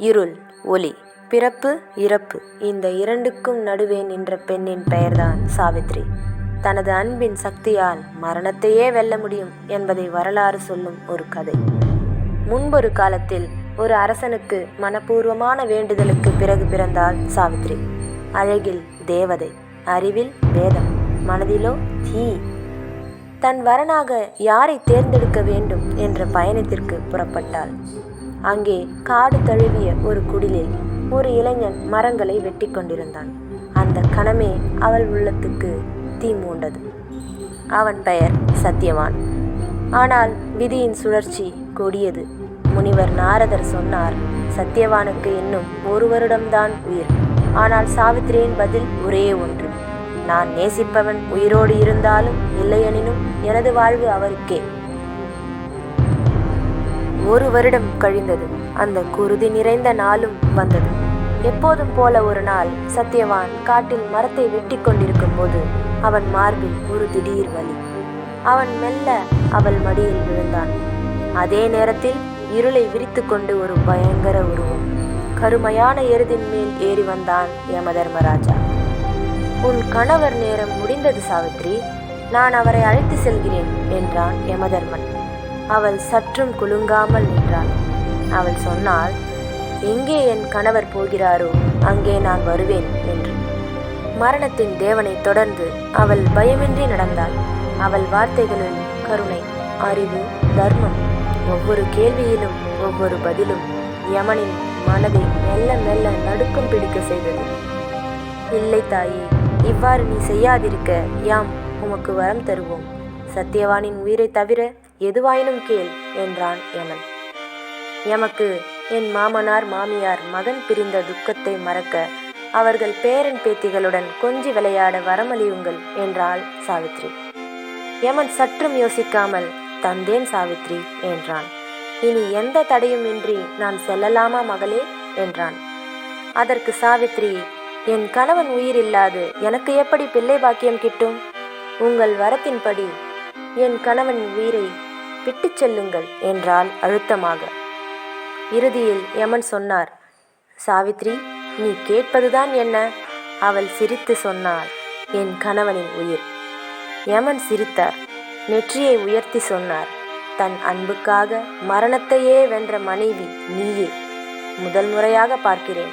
இருள் ஒளி பிறப்பு இறப்பு. இந்த இரண்டுக்கும் நடுவே நின்ற பெண்ணின் பெயர்தான் சாவித்ரி. தனது அன்பின் சக்தியால் மரணத்தையே வெல்ல முடியும் என்பதை வரலாறு சொல்லும் ஒரு கதை. முன்பொரு காலத்தில் ஒரு அரசனுக்கு மனப்பூர்வமான வேண்டுதலுக்கு பிறகு பிறந்தாள் சாவித்ரி. அழகில் தேவதை அறிவில் வேதம் மனதிலோ தீ. தன் வரனாக யாரை தேர்ந்தெடுக்க வேண்டும் என்ற பயணத்திற்கு புறப்பட்டாள். அங்கே காடு தழுவிய ஒரு குடிலில் ஒரு இளைஞன் மரங்களை வெட்டி கொண்டிருந்தான். அந்த கணமே அவள் உள்ளத்துக்கு தீ மூண்டது. அவன் பெயர் சத்தியவான் ஆனால் விதியின் சுழற்சி கொடியது. முனிவர் நாரதர் சொன்னார் சத்தியவானுக்கு இன்னும் ஒரு வருடம்தான் உயிர். ஆனால் சாவித்திரியின் பதில் ஒரே ஒன்று. நான் நேசிப்பவன் உயிரோடு இருந்தாலும் இல்லையெனினும் எனது வாழ்வு அவருக்கே. ஒரு வருடம் கழிந்தது. அந்த குருதி நிறைந்த நாளும் வந்தது. எப்போதும் போல ஒரு நாள் சத்யவான் காட்டில் மரத்தை வெட்டி கொண்டிருக்கும் போது அவன் மார்பில் ஒரு திடீர் வலி. அவன் மெல்ல அவள் மடியில் விழுந்தான். அதே நேரத்தில் இருளை விரித்து கொண்டு ஒரு பயங்கர உருவம். கருமையான எருதின் மேல் ஏறி வந்தான் யமதர்மராஜா. உன் கணவர் நேரம் முடிந்தது சாவித்ரி. நான் அவரை அழைத்து செல்கிறேன் என்றான் யமதர்மன். அவள் சற்றும் குலுங்காமல் நின்றாள் அவள் சொன்னாள் எங்கே என் கணவர் போகிறாரோ அங்கே நான் வருவேன் என்று. மரணத்தின் தேவனை தொடர்ந்து அவள் பயமின்றி நடந்தாள். அவள் வார்த்தைகளில் கருணை அறிவு தர்மம் ஒவ்வொரு கேள்வியிலும் ஒவ்வொரு பதிலும் யமனின் மனதை மெல்ல மெல்ல நடுக்கம் பிடிக்க செய்தது. இல்லை தாயே இவ்வாறு நீ செய்யாதிருக்க யாம் உமக்கு வரம் தருவோம். சத்தியவானின் உயிரை தவிர எதுவாயினும் கேள் என்றான் யமன். எமக்கு என் மாமனார் மாமியார் மகன் பிரிந்த துக்கத்தை மறக்க அவர்கள் பேரன் பேத்திகளுடன் கொஞ்சி விளையாட வரமளியுங்கள் என்றாள் சாவித்ரி. யமன் சற்றும் யோசிக்காமல் தந்தேன் சாவித்ரி என்றான். இனி எந்த தடையுமின்றி நான் செல்லலாமா மகளே? என்றான். அதற்கு சாவித்ரி என் கணவன் உயிர் இல்லாது எனக்கு எப்படி பிள்ளை பாக்கியம் கிட்டும்? உங்கள் வரத்தின்படி என் கணவன் உயிரை விட்டுச் செல்லுங்கள் என்றாள் அழுத்தமாக. இறுதியில் யமன் சொன்னார் சாவித்ரி நீ கேட்பதுதான் என்ன? அவள் சிரித்து சொன்னாள் என் கணவனின் உயிர். யமன் சிரித்தார் நெற்றியை உயர்த்தி சொன்னார் தன் அன்புக்காக மரணத்தையே வென்ற மனைவி நீயே முதல் முறையாக பார்க்கிறேன்.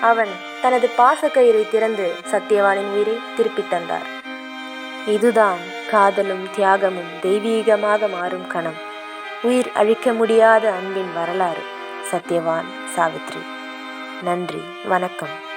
அவன் தனது பாசக்கயிறை திறந்து சத்யவானின் உயிரை திருப்பித் தந்தார். இதுதான் காதலும் தியாகமும் தெய்வீகமாக மாறும் கணம். உயிர் அழிக்க முடியாத அன்பின் வரலாறு. சத்யவான் சாவித்ரி. நன்றி. வணக்கம்.